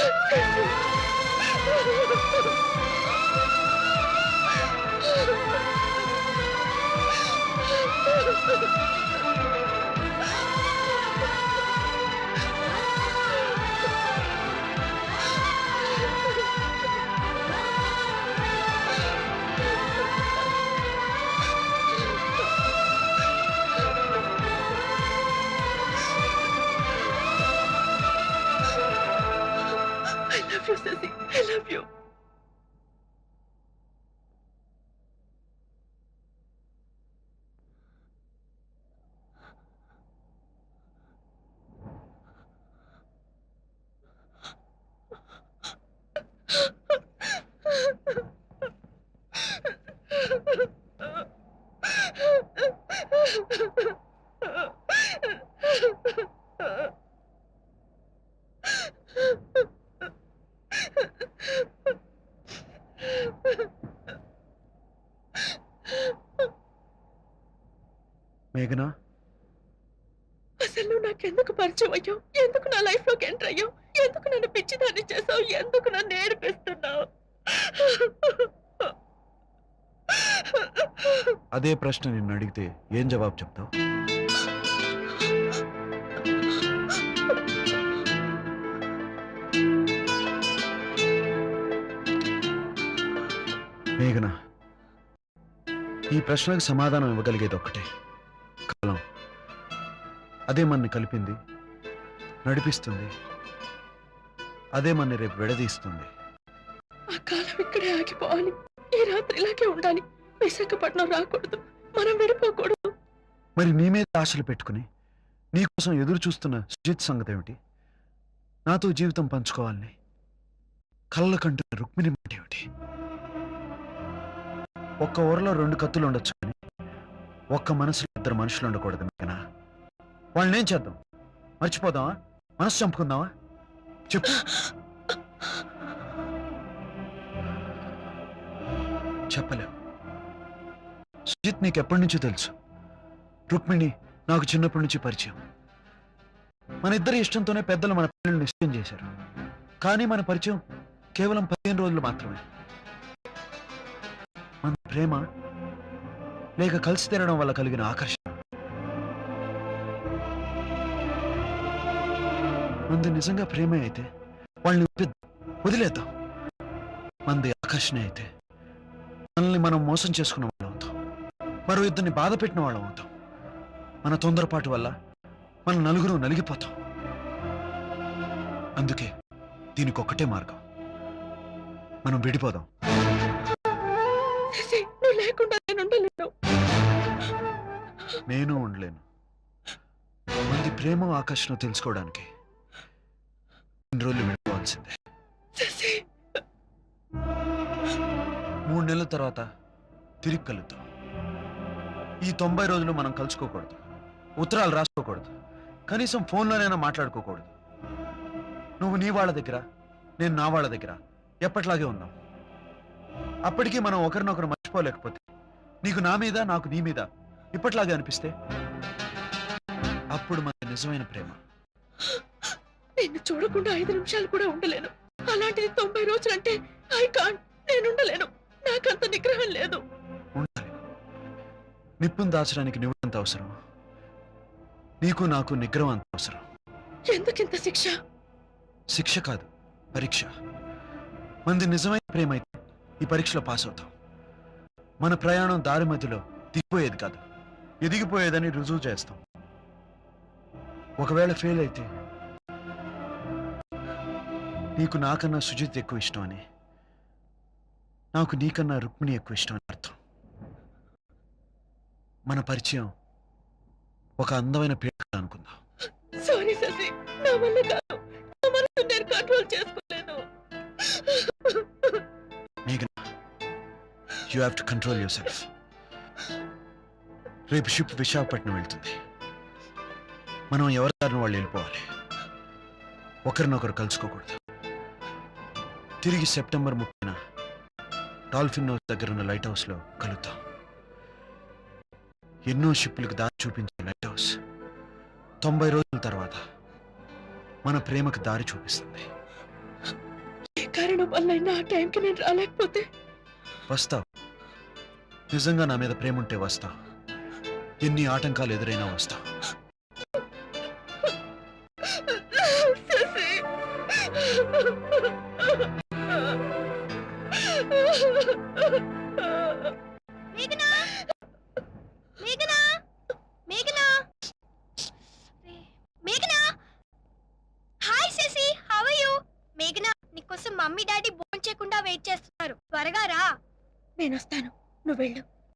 Ha ha ha! I love you. మేఘనా? అసలు నువ్వు నాకెందుకు పరిచయం అయ్యావు? ఎందుకు నా లైఫ్లోకి ఎంటర్ అయ్యావు? ఎందుకు నన్ను పిచ్చిదాన్ని చేసావు? ఎందుకు నన్ను ఏడిపిస్తున్నావు? అదే ప్రశ్న నిన్ను అడిగితే ఏం జవాబు చెప్తావు? మేఘన ఈ ప్రశ్నకు సమాధానం ఇవ్వగలిగేది ఒక్కటే. అదే మనని కలిపింది నడిపిస్తుంది. అదే మనని రేపు విడదీస్తుంది. ఆ కాలం ఇక్కడే ఆగిపోవాలి. ఈ రాత్రి ఇలాగే ఉండాలి. విశాఖపట్నం రాకూడదు. మనం విడిపోకూడదు. మరి నీ మీద ఆశలు పెట్టుకుని నీకోసం ఎదురు చూస్తున్న సుజిత్ సంగతి ఏమిటి? నాతో జీవితం పంచుకోవాలని కళ్ళ కంటున్న రుక్మిణి మాట ఏమిటి? ఒక్క ఊరలో రెండు కత్తులు ఉండొచ్చు కానీ ఒక్క మనసులో ఇద్దరు మనుషులు ఉండకూడదు మేఘనా వాళ్ళని ఏం చేద్దాం? మర్చిపోదామా? మనసు చంపుకుందామా? చెప్పు. చెప్పలేవు సుజిత్ నీకు ఎప్పటి నుంచో తెలుసు. రుక్మిణి నాకు చిన్నప్పటి నుంచి పరిచయం. మన ఇద్దరి ఇష్టంతోనే పెద్దలు మన పిల్లల్ని నిశ్చయం చేశారు. కానీ మన పరిచయం కేవలం పదిహేను రోజులు మాత్రమే. మన ప్రేమ లేక కలిసి తినడం వల్ల కలిగిన ఆకర్షణ. మంది నిజంగా ప్రేమే అయితే వాళ్ళని వదిలేద్దాం, మంది ఆకర్షణ అయితే మనల్ని మనం మోసం చేసుకున్న వాళ్ళం అవుతాం. మరో ఇద్దరిని బాధ పెట్టిన వాళ్ళం అవుతాం. మన తొందరపాటు వల్ల మన నలుగురు నలిగిపోతాం. అందుకే దీనికి ఒక్కటే మార్గం. మనం విడిపోదాం. నువ్వు లేకుండా నేను ఉండలేను. నేను ఉండలేను. మంది ప్రేమ ఆకర్షణ తెలుసుకోవడానికి రోజులు విడిపోవాల్సిందే మూడు నెలల తర్వాత తిరిగి కలుద్దాం. ఈ తొంభై రోజులు మనం కలుసుకోకూడదు. ఉత్తరాలు రాసుకోకూడదు. కనీసం ఫోన్లోనైనా మాట్లాడుకోకూడదు. నువ్వు నీ వాళ్ళ దగ్గర నేను నా వాళ్ళ దగ్గర ఎప్పట్లాగే ఉన్నాం. అప్పటికీ మనం ఒకరినొకరు మర్చిపోలేకపోతే నీకు నా మీద నాకు నీ మీద ఇప్పట్లాగే అనిపిస్తే అప్పుడు మన నిజమైన ప్రేమ. నిన్ను చూడకుండా ఐదు నిమిషాలు కూడా ఉండలేను. అలాంటిది తొంభై రోజులంటే ఐ కాంట్ నేను ఉండలేను. నాకంత నిగ్రహం లేదు. నిప్పును దాచడానికి నువ్వెంత అవసరం? నీకు నాకు నిగ్రహం అంత అవసరం. ఎందుకింత శిక్ష? శిక్ష కాదు పరీక్ష. మంది నిజమైన ప్రేమ అయితే ఈ పరీక్షలో పాస్ అవుతాం. మన ప్రయాణం దారి మధ్యలో దిగిపోయేది కాదు. ఎదిగిపోయేదని రుజువు చేస్తాం. ఒకవేళ ఫెయిల్ అయితే నీకు నాకన్నా సుజిత్ ఎక్కువ ఇష్టం అని నాకు నీకన్నా రుక్మిణి ఎక్కువ ఇష్టం అని అర్థం. మన పరిచయం ఒక అందమైన పీడ అనుకుందాం. సారీ శశి నా వల్ల కాదు. నా మనసు నేను కంట్రోల్ చేసుకోలేను మేఘన you have to control yourself రేపు షిప్ విశాఖపట్నం వెళ్తుంది. మనం ఎవరి దారిన వాళ్ళు వెళ్ళిపోవాలి? ఒకరినొకరు కలుసుకోకూడదు. తిరిగి సెప్టెంబర్ ముప్పైన డాల్ఫిన్ హౌస్ దగ్గర ఉన్న లైట్ హౌస్లో కలుద్దాం. ఎన్నో షిప్లకు దారి చూపించే లైట్ హౌస్. తొంభై రోజుల తర్వాత మన ప్రేమకు దారి చూపిస్తుంది. ఏ కారణం వల్ల ఆ టైంకి నేను రాలేకపోతే? వస్తావు. నిజంగా నా మీద ప్రేమ ఉంటే వస్తావు. ఎన్ని ఆటంకాలు ఎదురైనా వస్తావు. మమ్మీ డాడీ భోంచేయకుండా వెయిట్ చేస్తున్నారు. త్వరగా రా. నేను వస్తాను నువ్వు వెళ్ళు.